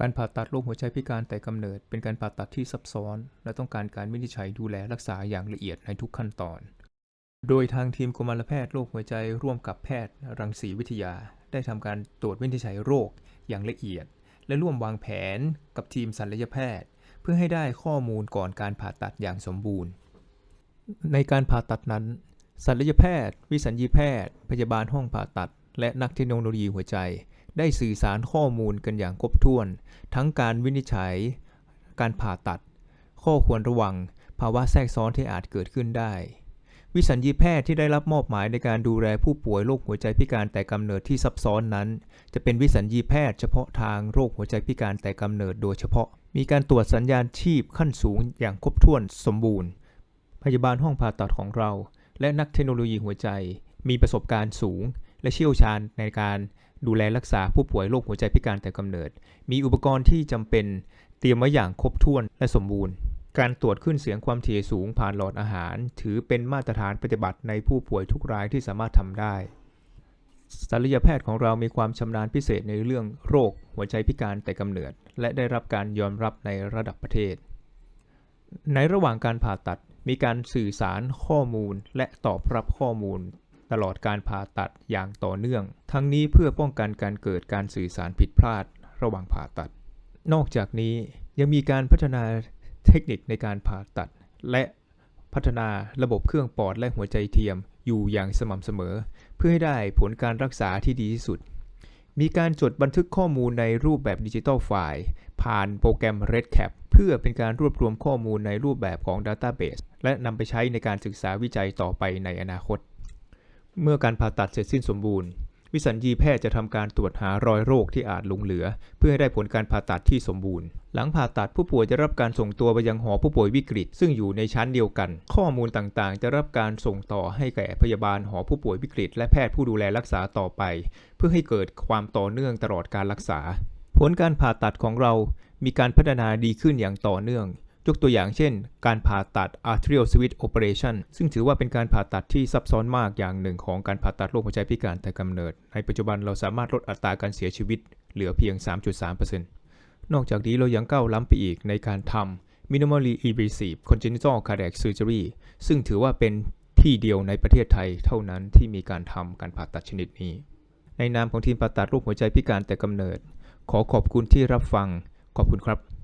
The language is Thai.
การผ่าตัดโรคหัวใจพิการแต่กำเนิด เป็นการผ่าตัดที่ซับซ้อน และต้องการการวินิจฉัยดูแลรักษาอย่างละเอียดในทุกขั้นตอน โดยทางทีมกุมารแพทย์โรคหัวใจร่วมกับแพทย์ รังสีวิทยา ได้ทำการตรวจวินิจฉัยโรคอย่างละเอียด และร่วมวางแผนกับทีมศัลยแพทย์ เพื่อให้ได้ข้อมูลก่อนการผ่าตัดอย่างสมบูรณ์ ในการผ่าตัดนั้นศัลยแพทย์ วิสัญญีแพทย์ พยาบาลห้องผ่าตัด และนักเทคโนโลยีหัวใจ ได้สื่อสารข้อมูลกันอย่างครบถ้วน ทั้งการวินิจฉัย การผ่าตัด ข้อควรระวัง ภาวะแทรกซ้อนที่อาจเกิดขึ้นได้ วิสัญญีแพทย์ที่ได้รับมอบหมายในการดูแลผู้ป่วยโรคหัวใจพิการแต่กำเนิดที่ซับซ้อนนั้น จะเป็นวิสัญญีแพทย์เฉพาะทางโรคหัวใจพิการแต่กำเนิดโดยเฉพาะ มีการตรวจสัญญาณชีพขั้นสูงอย่างครบถ้วนสมบูรณ์ พยาบาลห้องผ่าตัดของเรา และนักเทคโนโลยีหัวใจมีประสบการณ์สูง และเชี่ยวชาญในการ ดูแลรักษาผู้ป่วยโรคหัวใจพิการแต่กำเนิด มีอุปกรณ์ที่จำเป็นเตรียมไว้อย่างครบถ้วนและสมบูรณ์ การตรวจขึ้นเสียงความถี่สูงผ่านหลอดอาหาร ถือเป็นมาตรฐานปฏิบัติในผู้ป่วยทุกรายที่สามารถทำได้ศัลยแพทย์ของเรามีความชำนาญพิเศษในเรื่องโรคหัวใจพิการแต่กำเนิด และได้รับการยอมรับในระดับประเทศ ในระหว่างการผ่าตัดมีการสื่อสารข้อมูลและตอบรับข้อมูล ตลอดการผ่าตัดอย่างต่อเนื่อง ทั้งนี้เพื่อป้องกันการเกิดการสื่อสารผิดพลาดระหว่างผ่าตัด นอกจากนี้ยังมีการพัฒนาเทคนิคในการผ่าตัด และพัฒนาระบบเครื่องปอดและหัวใจเทียมอยู่อย่างสม่ำเสมอ เพื่อให้ได้ผลการรักษาที่ดีที่สุด มีการจดบันทึกข้อมูลในรูปแบบดิจิทัลไฟล์ผ่านโปรแกรม RedCap เพื่อเป็นการรวบรวมข้อมูลในรูปแบบของ Database และนำไปใช้ในการศึกษาวิจัยต่อไปในอนาคต เมื่อการผ่าตัดเสร็จสิ้นสมบูรณ์ วิสัญญีแพทย์จะทำการตรวจหารอยโรคที่อาจหลงเหลือ เพื่อให้ได้ผลการผ่าตัดที่สมบูรณ์ หลังผ่าตัดผู้ป่วยจะรับการส่งตัวไปยังหอผู้ป่วยวิกฤต ซึ่งอยู่ในชั้นเดียวกัน ข้อมูลต่างๆ จะรับการส่งต่อให้แก่พยาบาลหอผู้ป่วยวิกฤต และแพทย์ผู้ดูแลรักษาต่อไป เพื่อให้เกิดความต่อเนื่องตลอดการรักษา ผลการผ่าตัดของเรามีการพัฒนาดีขึ้นอย่างต่อเนื่อง ยกตัวอย่างเช่น การผ่าตัด arterial switch operation ซึ่งถือว่าเป็นการผ่าตัดที่ซับซ้อนมากอย่างหนึ่งของการผ่าตัดโรคหัวใจพิการแต่กำเนิด ในปัจจุบันเราสามารถลดอัตราการเสียชีวิตเหลือเพียง 3.3%นอกจากนี้เรายังก้าวล้ำไปอีกในการทำ minimally invasive congenital cardiac surgery ซึ่งถือว่าเป็นที่เดียวในประเทศไทยเท่านั้นที่มีการทำการผ่าตัดชนิดนี้ ในนามของทีมผ่าตัดโรคหัวใจพิการแต่กำเนิด ขอขอบคุณที่รับฟัง ขอบคุณครับ